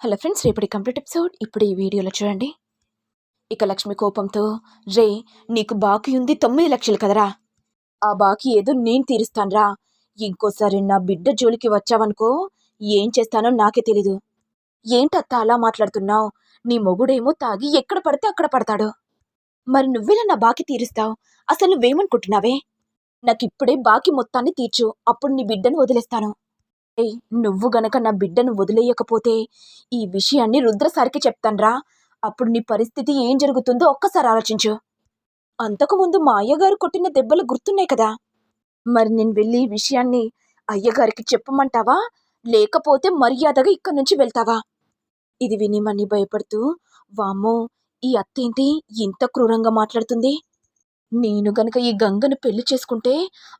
Hello friends రేపటి complete episode. ఇప్పుడు ఈ వీడియోలో చూడండి. ఇక లక్ష్మి కోపంతో రే నీకు బాకీ ఉంది తొమ్మిది లక్షలు కదరా. ఆ బాకీ ఏదో నేను తీరుస్తానురా. ఇంకోసారి నా బిడ్డ జోలికి వచ్చావనుకో ఏం చేస్తానో నాకే తెలీదు. ఏంటత్త అలా మాట్లాడుతున్నావు? నీ మొగుడేమో తాగి ఎక్కడ పడితే అక్కడ పడతాడు. మరి నువ్వెలా నా బాకీ తీరుస్తావు? అసలు నువ్వేమనుకుంటున్నావే? నాకిప్పుడే బాకీ మొత్తాన్ని తీర్చు. అప్పుడు నీ బిడ్డను వదిలేస్తాను. నువ్వు గనక నా బిడ్డను వదిలేయకపోతే ఈ విషయాన్ని రుద్రసారికి చెప్తాన్రా. అప్పుడు నీ పరిస్థితి ఏం జరుగుతుందో ఒక్కసారి ఆలోచించు. అంతకుముందు మా అయ్యగారు కొట్టిన దెబ్బలు గుర్తున్నాయి కదా. మరి నేను వెళ్ళి ఈ విషయాన్ని అయ్యగారికి చెప్పమంటావా? లేకపోతే మర్యాదగా ఇక్కడి నుంచి వెళ్తావా? ఇది విని మని భయపడుతూ వామ్మో ఈ అత్తేంటి ఇంత క్రూరంగా మాట్లాడుతుంది. నేను గనక ఈ గంగను పెళ్ళి చేసుకుంటే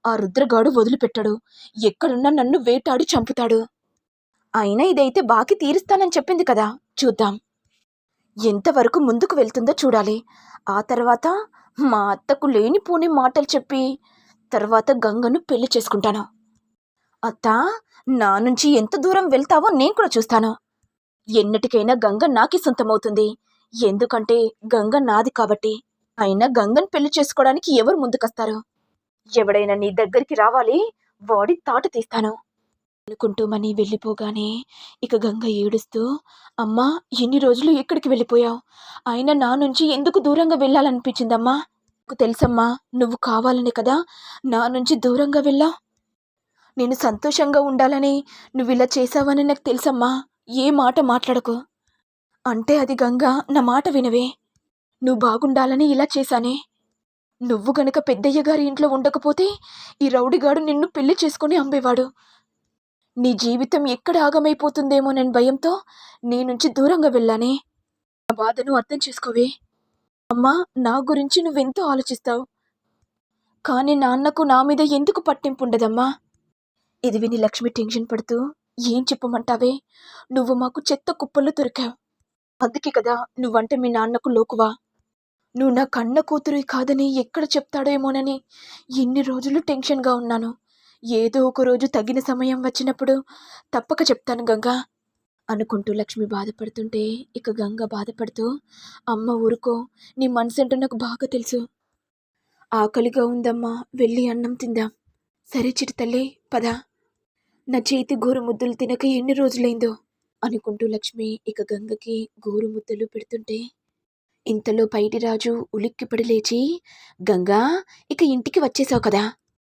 ఆ రుద్రగాడు వదిలిపెట్టాడు. ఎక్కడున్నా నన్ను వేటాడి చంపుతాడు. అయినా ఇదైతే బాకి తీరుస్తానని చెప్పింది కదా. చూద్దాం. ఎంతవరకు ముందుకు వెళ్తుందో చూడాలి. ఆ తర్వాత మా అత్తకు లేనిపోని మాటలు చెప్పి తర్వాత గంగను పెళ్ళి చేసుకుంటాను. అత్త నా నుంచి ఎంత దూరం వెళ్తావో నేను కూడా చూస్తాను. ఎన్నటికైనా గంగ నాకి సొంతమవుతుంది. ఎందుకంటే గంగ నాది కాబట్టి. అయినా గంగన్ పెళ్ళి చేసుకోవడానికి ఎవరు ముందుకొస్తారు? ఎవడైనా నీ దగ్గరికి రావాలి వాడి తాట తీస్తాను. అనుకుంటూ మనీ వెళ్ళిపోగానే ఇక గంగ ఏడుస్తూ అమ్మా ఎన్ని రోజులు ఎక్కడికి వెళ్ళిపోయావు? అయినా నా నుంచి ఎందుకు దూరంగా వెళ్ళాలనిపించిందమ్మా? నాకు తెలుసమ్మా నువ్వు కావాలనే కదా నా నుంచి దూరంగా వెళ్ళా నేను సంతోషంగా ఉండాలని నువ్వు ఇలా చేసావని నాకు తెలుసమ్మా ఏ మాట మాట్లాడకు. అంటే అది గంగ నా మాట వినవే. నువ్వు బాగుండాలని ఇలా చేశానే. నువ్వు గనక పెద్దయ్య గారి ఇంట్లో ఉండకపోతే ఈ రౌడిగాడు నిన్ను పెళ్ళి చేసుకుని అమ్మేవాడు. నీ జీవితం ఎక్కడ ఆగమైపోతుందేమో నేను భయంతో నీ నుంచి దూరంగా వెళ్ళానే. నా బాధను అర్థం చేసుకోవే. అమ్మా నా గురించి నువ్వెంతో ఆలోచిస్తావు? కానీ నాన్నకు నా మీద ఎందుకు పట్టింపు ఉండదమ్మా? ఇది విని లక్ష్మి టెన్షన్ పడుతూ ఏం చెప్పమంటావే? నువ్వు మాకు చెత్త కుప్పల్లో దొరికావు. అందుకే కదా నువ్వంటే మీ నాన్నకు లోకువా? నువ్వు నా కన్న కూతురు కాదని ఎక్కడ చెప్తాడేమోనని ఎన్ని రోజులు టెన్షన్గా ఉన్నాను. ఏదో ఒక రోజు తగిన సమయం వచ్చినప్పుడు తప్పక చెప్తాను గంగా అనుకుంటూ లక్ష్మి బాధపడుతుంటే ఇక గంగ బాధపడుతూ అమ్మ ఊరుకో నీ మనసేంటో నాకు బాగా తెలుసు. ఆకలిగా ఉందమ్మా వెళ్ళి అన్నం తిందాం. సరే చిటి తల్లి పద. నా చేతి గోరు ముద్దలు తినక ఎన్ని రోజులైందో అనుకుంటూ లక్ష్మి ఇక గంగకి గోరు ముద్దలు పెడుతుంటే ఇంతలో పైటి రాజు ఉలిక్కిపడి లేచి గంగా ఇక ఇంటికి వచ్చేసావు కదా.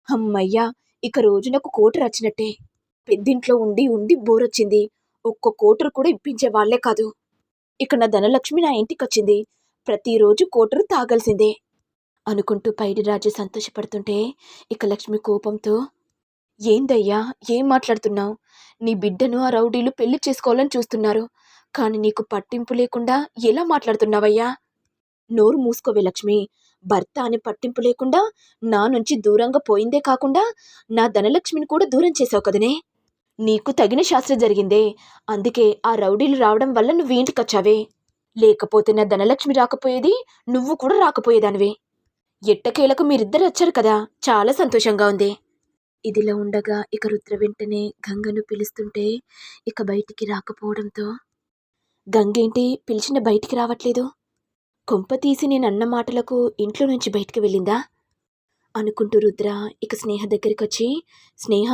అమ్మయ్యా ఇక రోజు నాకు కోటరు వచ్చినట్టే పెద్దింట్లో ఉండి ఉండి బోరొచ్చింది. ఒక్క కోటరు కూడా ఇప్పించే వాళ్ళే కాదు. ఇక నా ధనలక్ష్మి నా ఇంటికి వచ్చింది ప్రతిరోజు కోటరు తాగాల్సిందే. అనుకుంటూ పైడి రాజు సంతోషపడుతుంటే ఇక లక్ష్మి కోపంతో ఏందయ్యా ఏం మాట్లాడుతున్నావు? నీ బిడ్డను ఆ రౌడీలు పెళ్ళి చేసుకోవాలని చూస్తున్నారు. కానీ నీకు పట్టింపు లేకుండా ఎలా మాట్లాడుతున్నావయ్యా? నోరు మూసుకోవే లక్ష్మి. భర్త అని పట్టింపు లేకుండా నా నుంచి దూరంగా పోయిందే కాకుండా నా ధనలక్ష్మిని కూడా దూరం చేసావు కదనే? నీకు తగిన శాస్త్రం జరిగిందే. అందుకే ఆ రౌడీలు రావడం వల్ల నువ్వు ఇంటికి వచ్చావే. లేకపోతే నా ధనలక్ష్మి రాకపోయేది నువ్వు కూడా రాకపోయేదానివే. ఎట్టకేలకు మీరిద్దరు వచ్చారు కదా చాలా సంతోషంగా ఉంది. ఇదిలా ఉండగా ఇక రుద్ర వెంటనే గంగను పిలుస్తుంటే ఇక బయటికి రాకపోవడంతో గంగేంటి పిలిచిన బయటికి రావట్లేదు. కొంప తీసి నేను అన్న మాటలకు ఇంట్లో నుంచి బయటికి వెళ్ళిందా? అనుకుంటూ రుద్ర ఇక స్నేహ దగ్గరికి వచ్చి స్నేహ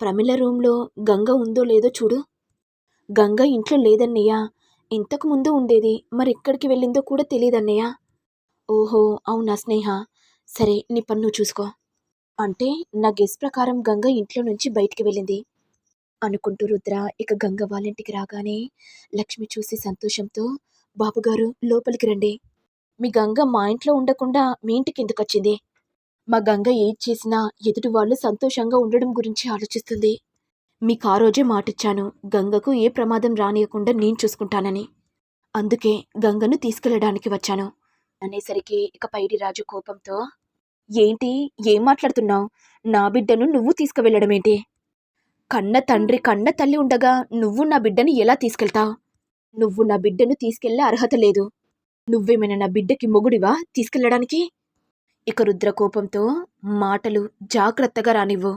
ప్రమిళ రూమ్లో గంగ ఉందో లేదో చూడు. గంగ ఇంట్లో లేదన్నయ్య. ఇంతకు ముందు ఉండేది మరి ఎక్కడికి వెళ్ళిందో కూడా తెలియదన్నయ్య. ఓహో అవునా స్నేహ? సరే నీ పన్ను చూసుకో. అంటే నా గెస్ ప్రకారం గంగ ఇంట్లో నుంచి బయటికి వెళ్ళింది. అనుకుంటూ రుద్ర ఇక గంగ వాళ్ళింటికి రాగానే లక్ష్మి చూసి సంతోషంతో బాబుగారు లోపలికి రండి. మీ గంగ మా ఇంట్లో ఉండకుండా మీ ఇంటికి ఎందుకు వచ్చింది? మా గంగ ఏది చేసినా ఎదుటి వాళ్ళు సంతోషంగా ఉండడం గురించి ఆలోచిస్తుంది. మీకు ఆ రోజే మాటిచ్చాను. గంగకు ఏ ప్రమాదం రానియకుండా నేను చూసుకుంటానని. అందుకే గంగను తీసుకెళ్ళడానికి వచ్చాను. అనేసరికి ఇక పైడి రాజు కోపంతో ఏంటి? ఏం మాట్లాడుతున్నావు? నా బిడ్డను నువ్వు తీసుకువెళ్ళడమేంటి? కన్న తండ్రి కన్న తల్లి ఉండగా నువ్వు నా బిడ్డని ఎలా తీసుకెళ్తావు నువ్వు నా బిడ్డను తీసుకెళ్ళే అర్హత లేదు. నువ్వేమైనా నా బిడ్డకి మొగుడివా తీసుకెళ్ళడానికి ఇక రుద్ర కోపంతో మాటలు జాగ్రత్తగా రానివ్వు.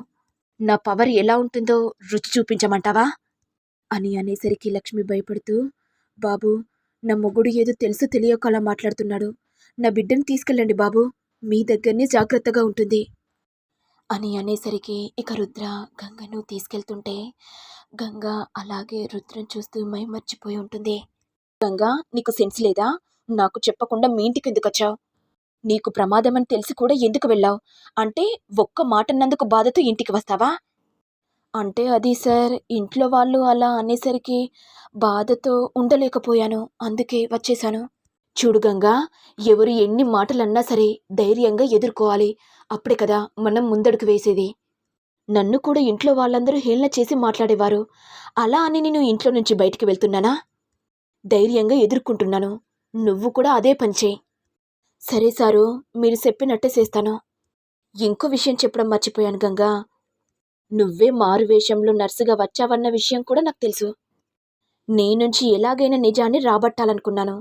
నా పవర్ ఎలా ఉంటుందో రుచి చూపించమంటావా? అని అనేసరికి లక్ష్మి భయపడుతూ బాబు నా మొగుడు ఏదో తెలుసు తెలియక అలా మాట్లాడుతున్నాడు. నా బిడ్డను తీసుకెళ్ళండి బాబు. మీ దగ్గరనే జాగ్రత్తగా ఉంటుంది. అని అనేసరికి ఇక రుద్ర గంగను తీసుకెళ్తుంటే గంగ అలాగే రుద్రం చూస్తూ మై మర్చిపోయి ఉంటుంది. గంగా నీకు సెన్స్ లేదా? నాకు చెప్పకుండా మీ ఇంటికి ఎందుకు వచ్చావు? నీకు ప్రమాదమని తెలిసి కూడా ఎందుకు వెళ్ళావు? అంటే ఒక్క మాటన్నందుకు బాధతో ఇంటికి వస్తావా? అంటే అది సార్ ఇంట్లో వాళ్ళు అలా అనేసరికి బాధతో ఉండలేకపోయాను. అందుకే వచ్చేశాను చూడు గంగా ఎవరు ఎన్ని మాటలన్నా సరే ధైర్యంగా ఎదుర్కోవాలి. అప్పుడే కదా మనం ముందడుగు వేసేది. నన్ను కూడా ఇంట్లో వాళ్ళందరూ హేళన చేసి మాట్లాడేవారు. అలా అని నేను ఇంట్లో నుంచి బయటికి వెళ్తున్నానా? ధైర్యంగా ఎదుర్కొంటున్నాను. నువ్వు కూడా అదే పంచే సరే సారు మీరు చెప్పినట్టే చేస్తాను. ఇంకో విషయం చెప్పడం మర్చిపోయాను గంగా. నువ్వే మారు వేషంలో నర్సుగా వచ్చావన్న విషయం కూడా నాకు తెలుసు. నీ నుంచి ఎలాగైనా నిజాన్ని రాబట్టాలనుకున్నాను.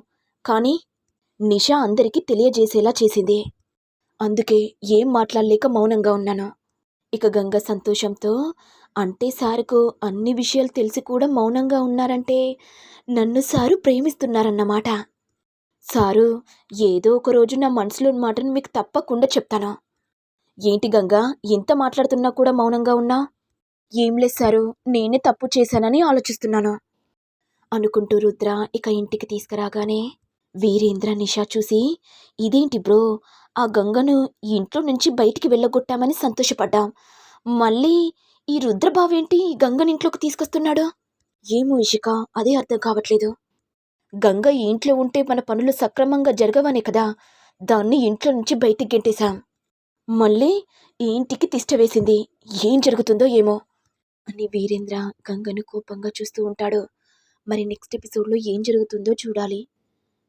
కానీ నిషా అందరికీ తెలియజేసేలా చేసింది. అందుకే ఏం మాట్లాడలేక మౌనంగా ఉన్నాను. ఇక గంగ సంతోషంతో అంటే సారుకు అన్ని విషయాలు తెలిసి కూడా మౌనంగా ఉన్నారంటే నన్ను సారు ప్రేమిస్తున్నారన్నమాట. సారు ఏదో ఒక రోజు నా మనసులోని మాటను మీకు తప్పకుండా చెప్తాను. ఏంటి గంగా ఎంత మాట్లాడుతున్నా కూడా మౌనంగా ఉన్నా? ఏం లేదు సారు నేనే తప్పు చేశానని ఆలోచిస్తున్నాను. అనుకుంటూ రుద్ర ఇక ఇంటికి తీసుకురాగానే వీరేంద్ర నిషా చూసి ఇదేంటి బ్రో? ఆ గంగను ఇంట్లో నుంచి బయటికి వెళ్ళగొట్టామని సంతోషపడ్డాం. మళ్ళీ ఈ రుద్రబావేంటి ఈ గంగని ఇంట్లోకి తీసుకొస్తున్నాడు? ఏమో ఇషిక అదే అర్థం కావట్లేదు. గంగ ఈ ఇంట్లో ఉంటే మన పనులు సక్రమంగా జరగవనే కదా. దాన్ని ఇంట్లో నుంచి బయటికి గెంటేశాం. మళ్ళీ ఈ ఇంటికి తిష్ట వేసింది. ఏం జరుగుతుందో ఏమో? అని వీరేంద్ర గంగను కోపంగా చూస్తూ ఉంటాడు. మరి నెక్స్ట్ ఎపిసోడ్లో ఏం జరుగుతుందో చూడాలి.